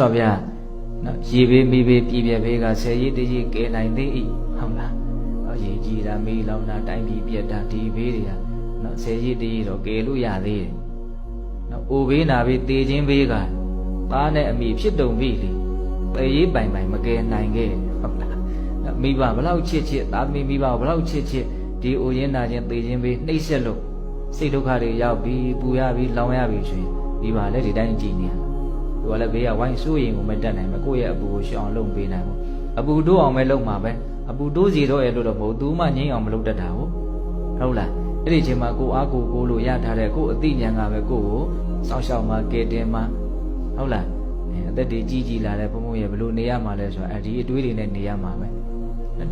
ဆိုဗျာနော်ရေဘေးမိဘေးပြည်ပြဘေးကဆယ်ရီတကြီးကဲနိုင်သေး၏ဟုတ်လားအော်ရေကြီးတာမိလောင်တာတိုင်းပြည်ပြက်တာဒီဘေးတွေကနော်ဆယ်ရီတကြီးတော့ကဲလို့ရသေးတယ်နော်အိုဘေးနာဘေးတေခြင်းဘေးကသားနဲ့အမိဖြစ်တုံပြီလေပေရေးပိုင်ပိုင်မကဲနိုင်ခဲ့ဟုတ်လားနော်မိဘဘလောက်ချစ်ချစ်သားသမီးမိဘဘလောက်ချစ်ချစ်ဒီအိုရင်းနာခြင်းတေခြင်းဘေးနှိမ့်ဆက်လို့စိတ်ဒုက္ခတွေရောက်ပြီးပူရပြီးလောင်ရပြီးဆိုရင်ဒီပါလေဒီတိုင်းကြည်နေရ သူကလည်းဘေးကဝိုင်းစိုးရင်ကိုမတက်နိုင်ဘူးကိုယ့်ရဲ့အပူကိုရှောင်အောင်လုပ်ပေးနိုင်ဘူးအပူတိုးအောင်ပဲလုပ်မှာပဲအပူတိုးစီတော့ရဲ့လို့တော့မဟုတ်သူမှငိမ့်အောင်မလုပ်တတ်တာဟုတ်ဟုတ်လားအဲ့ဒီအချိန်မှာကိုအားကိုကိုလို့ရထားတဲ့ကိုအသိဉာဏ်ကပဲကိုကိုစောင့်ရှောက်မှာကဲတင်မှာဟုတ်လားအဲအသက်တွေကြီးကြီးလာတဲ့ဘုံဘုံရဲ့ဘလို့နေရမှာလဲဆိုတော့အဲဒီအတွေးတွေနဲ့နေရမှာပဲ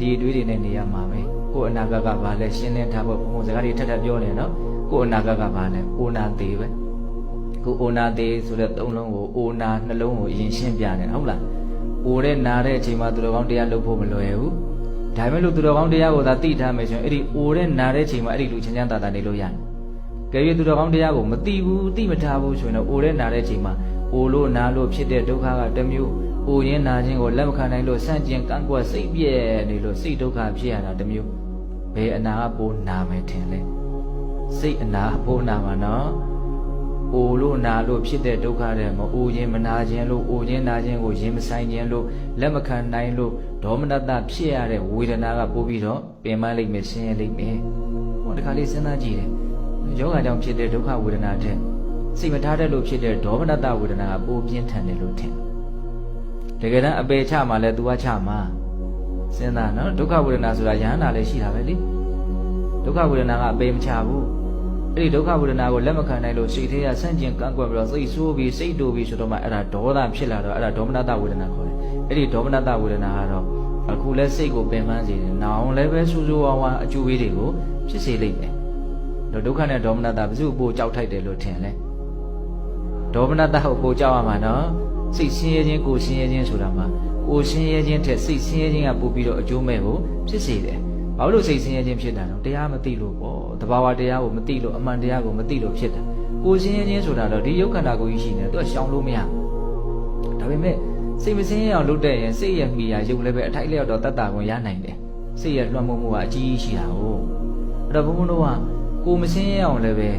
ဒီအတွေးတွေနဲ့နေရမှာပဲကိုအနာဂတ်ကဘာလဲရှင်းလင်းထားဖို့ဘုံဘုံစကားတွေထပ်ထပ်ပြောနေနော်ကိုအနာဂတ်ကဘာလဲအိုနာသေးပဲ ကိုအိုနာသေးဆိုတဲ့သုံးလုံးကိုအိုနာနှလုံးကိုအရင်ရှင်းပြတယ်ဟုတ်လားအိုတဲ့နာတဲ့အချိန်မှာသူတော်ကောင်းတရားလုပ်ဖို့မလွယ်ဘူးဒါပေမဲ့လို့သူတော်ကောင်းတရားကိုသာသိထားမယ်ဆိုရင်အဲ့ဒီအိုတဲ့နာတဲ့အချိန်မှာအဲ့ဒီလူချင်းချမ်းသာသာနေလို့ရတယ်ကဲ၍သူတော်ကောင်းတရားကိုမသိဘူးသိမထားဘူးဆိုရင်တော့အိုတဲ့နာတဲ့အချိန်မှာအိုလို့နာလို့ဖြစ်တဲ့ဒုက္ခကတစ်မျိုးအိုရင်းနာခြင်းကိုလက်မခံနိုင်လို့ဆန့်ကျင်ကန့်ကွက်စိတ်ပြည့်နေလို့စိတ်ဒုက္ခဖြစ်ရတာတစ်မျိုးဘယ်အနာကပိုးနာမယ်ထင်လဲစိတ်အနာပိုးနာမှာနော် အိုလို့နာလို့ဖြစ်တဲ့ဒုက္ခတွေမအိုခြင်းမနာခြင်းလို့အိုခြင်းနာခြင်းကိုရင်မဆိုင်ခြင်းလို့လက်မခံနိုင်လို့ဒေါမနတဖြစ်ရတဲ့ဝေဒနာကပို့ပြီးတော့ပင်ပန်းလိမ့်မယ်ဆင်းရဲလိမ့်မယ်ဟောဒီခါလေးစဉ်းစားကြည့်တယ်ယောဂကြောင့်ဖြစ်တဲ့ဒုက္ခဝေဒနာတဲ့စိတ်မထားတဲ့လို့ဖြစ်တဲ့ဒေါမနတဝေဒနာကပိုပြင်းထန်တယ်လို့ထင်တကယ်တမ်းအပေချမှလည်း तू ကချမှာစဉ်းစားနော်ဒုက္ခဝေဒနာဆိုတာယဟန္တာလည်းရှိတာပဲလေဒုက္ခဝေဒနာကအပေမချဘူး အဲ့ဒီဒုက္ခဝေဒနာကိုလက်မခံနိုင်လို့စိတ်ထဲကဆန့်ကျင်ကန့်ကွက်ပြီးတော့စိတ်ဆိုးပြီးစိတ်တူပြီးဆိုတော့မှအဲ့ဒါဒေါသဖြစ်လာတော့အဲ့ဒါဒေါမနတဝေဒနာခေါ်တယ်။အဲ့ဒီဒေါမနတဝေဒနာကတော့အခုလဲစိတ်ကိုပင်ပန်းစေတယ်။နောင်လည်းပဲဆူဆူဝါဝါအကျိုးပေးတွေကိုဖြစ်စေလိမ့်မယ်။တော့ဒုက္ခနဲ့ဒေါမနတဘယ်သူပိုကြောက်ထိုက်တယ်လို့ထင်လဲ။ဒေါမနတကိုပိုကြောက်ရမှာနော်။စိတ်ဆင်းရဲခြင်းကိုယ်ဆင်းရဲခြင်းဆိုတာမှာကိုယ်ဆင်းရဲခြင်းထက်စိတ်ဆင်းရဲခြင်းကပိုပြီးတော့အကျိုးမဲ့ကိုဖြစ်စေတယ်။ ဘာလို့စိတ်ဆင်းရဲခြင်းဖြစ်တာလဲ။တရားမသိလို့ပေါ့။တဘာဝတရားကိုမသိလို့အမှန်တရားကိုမသိလို့ဖြစ်တာ။ကိုယ်ဆင်းရဲခြင်းဆိုတာတော့ဒီယုတ်ခန္ဓာကိုယ်ကြီးရှိနေတယ်။သူကရှောင်လို့မရဘူး။ဒါပေမဲ့စိတ်မဆင်းရဲအောင်လုပ်တဲ့ရင်စိတ်ရဲ့မိရာယုတ်လည်းပဲအထိုက်လျောက်တော့တတ်တာကိုရနိုင်တယ်။စိတ်ရဲ့လွှမ်းမိုးမှုကအကြီးကြီးရှိတာကို။အဲ့တော့ဘုန်းဘုန်းတို့ကကိုယ်မဆင်းရဲအောင်လည်းပဲ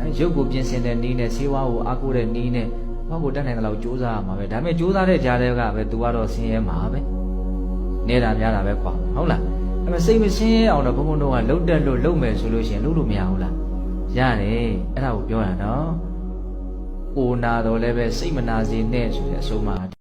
အဲရုပ်ကိုပြင်ဆင်တဲ့နည်းနဲ့ဆေးဝါးကိုအားကိုးတဲ့နည်းနဲ့ဘာကိုတတ်နိုင်တဲ့လောက်ကြိုးစားရမှာပဲဒါပေမဲ့ကြိုးစားတဲ့ကြားတွေကပဲသူကတော့ဆင်းရဲမှာပဲနေတာများတာပဲကွာဟုတ်လား အဲ့မဲ့စိတ်မဆင်းရဲအောင်တော့ဘုန်းဘုန်းတို့ကလှုပ်တက်လို့လှုပ်မယ်ဆိုလို့ရှိရင်လှုပ်လို့မရဘူးလားရတယ်အဲ့ဒါကိုပြောရနော်အိုနာတော့လည်းပဲစိတ်မနာစေနဲ့ဆိုတဲ့အဆုံးအမ